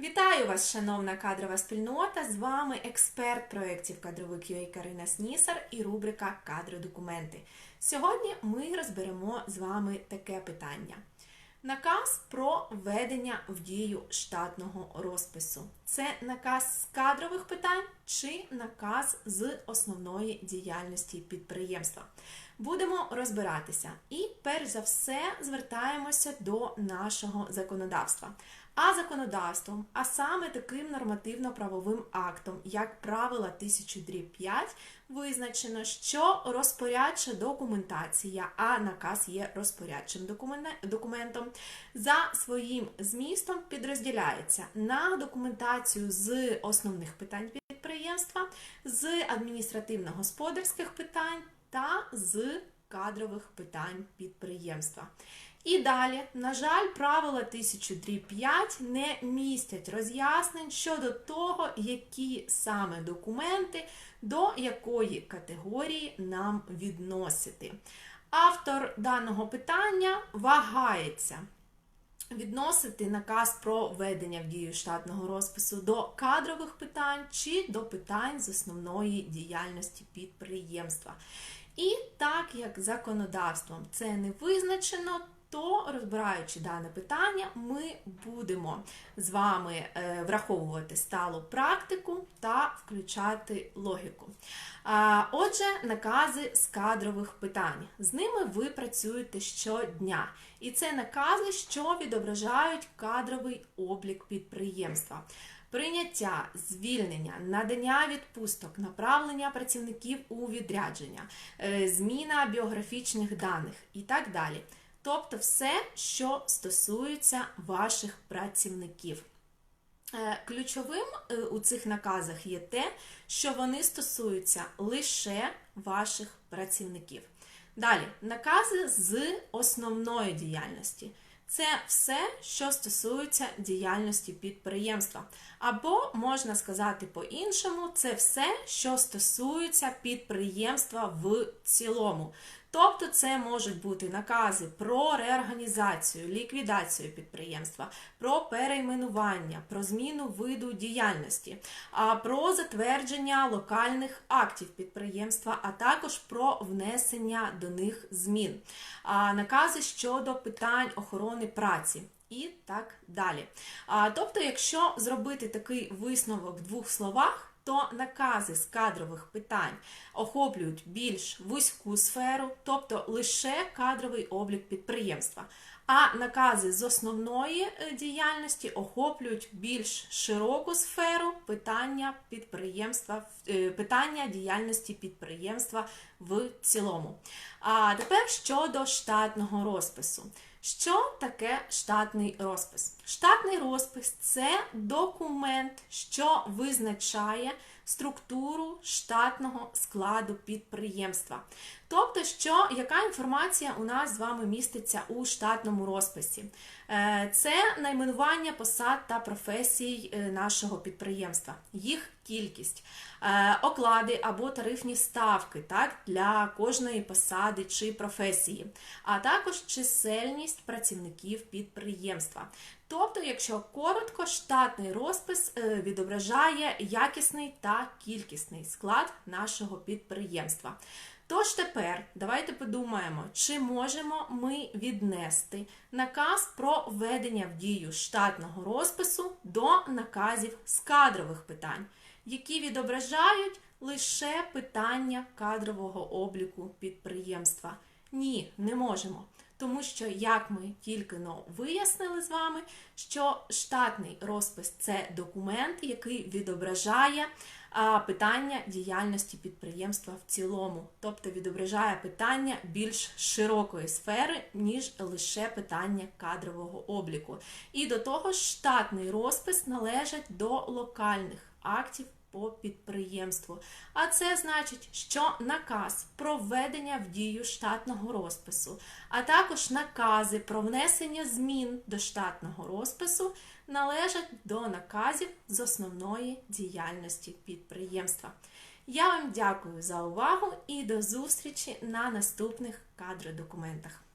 Вітаю вас, шановна кадрова спільнота! З вами експерт проєктів кадровик UA Карина Снісар і рубрика Кадродокументи. Сьогодні ми розберемо з вами таке питання. Наказ про введення в дію штатного розпису. Це наказ з кадрових питань чи наказ з основної діяльності підприємства. Будемо розбиратися. І перш за все звертаємося до нашого законодавства. А законодавством, а саме таким нормативно-правовим актом, як правило 1005, визначено, що розпорядча документація, а наказ є розпорядчим документом, за своїм змістом підрозділяється на документацію з основних питань підприємства, з адміністративно-господарських питань та з кадрових питань підприємства. І далі, на жаль, правила 1003.5 не містять роз'яснень щодо того, які саме документи до якої категорії нам відносити. Автор даного питання вагається. Відносити наказ про введення в дію штатного розпису до кадрових питань чи до питань з основної діяльності підприємства. І так як законодавством це не визначено, то розбираючи дане питання, ми будемо з вами е, враховувати сталу практику та включати логіку. Отже, накази з кадрових питань. З ними ви працюєте щодня. І це накази, що відображають кадровий облік підприємства. Прийняття, звільнення, надання відпусток, направлення працівників у відрядження, е, зміна біографічних даних і так далі. Тобто все, що стосується ваших працівників. Е, ключовим е, у цих наказах є те, що вони стосуються лише ваших працівників. Далі, накази з основної діяльності. Це все, що стосується діяльності підприємства. Або, можна сказати по-іншому, це все, що стосується підприємства в цілому. Тобто це можуть бути накази про реорганізацію, ліквідацію підприємства, про перейменування, про зміну виду діяльності, про затвердження локальних актів підприємства, а також про внесення до них змін, накази щодо питань охорони праці. І так далі. Тобто, якщо зробити такий висновок в двох словах, то накази з кадрових питань охоплюють більш вузьку сферу, тобто лише кадровий облік підприємства. А накази з основної е, діяльності охоплюють більш широку сферу питання підприємства, е, питання діяльності підприємства в цілому. А тепер щодо штатного розпису. Що таке штатний розпис? Штатний розпис це документ, що визначає структуру штатного складу підприємства. Тобто, що яка інформація у нас з вами міститься у штатному розписі? Е, це найменування посад та професій е, нашого підприємства, їх кількість, е, оклади або тарифні ставки так, для кожної посади чи професії, а також чисельність працівників підприємства. Тобто, якщо коротко, штатний розпис відображає якісний та кількісний склад нашого підприємства. Тож тепер давайте подумаємо, чи можемо ми віднести наказ про введення в дію штатного розпису до наказів з кадрових питань, які відображають лише питання кадрового обліку підприємства. Ні, не можемо. Тому що, як ми тільки но вияснили з вами, що штатний розпис це документ, який відображає питання діяльності підприємства в цілому, тобто відображає питання більш широкої сфери, ніж лише питання кадрового обліку. І до того ж, штатний розпис належить до локальних актів по підприємству. А це значить, що наказ про введення в дію штатного розпису, а також накази про внесення змін до штатного розпису належать до наказів з основної діяльності підприємства. Я вам дякую за увагу і до зустрічі на наступних кадродокументах.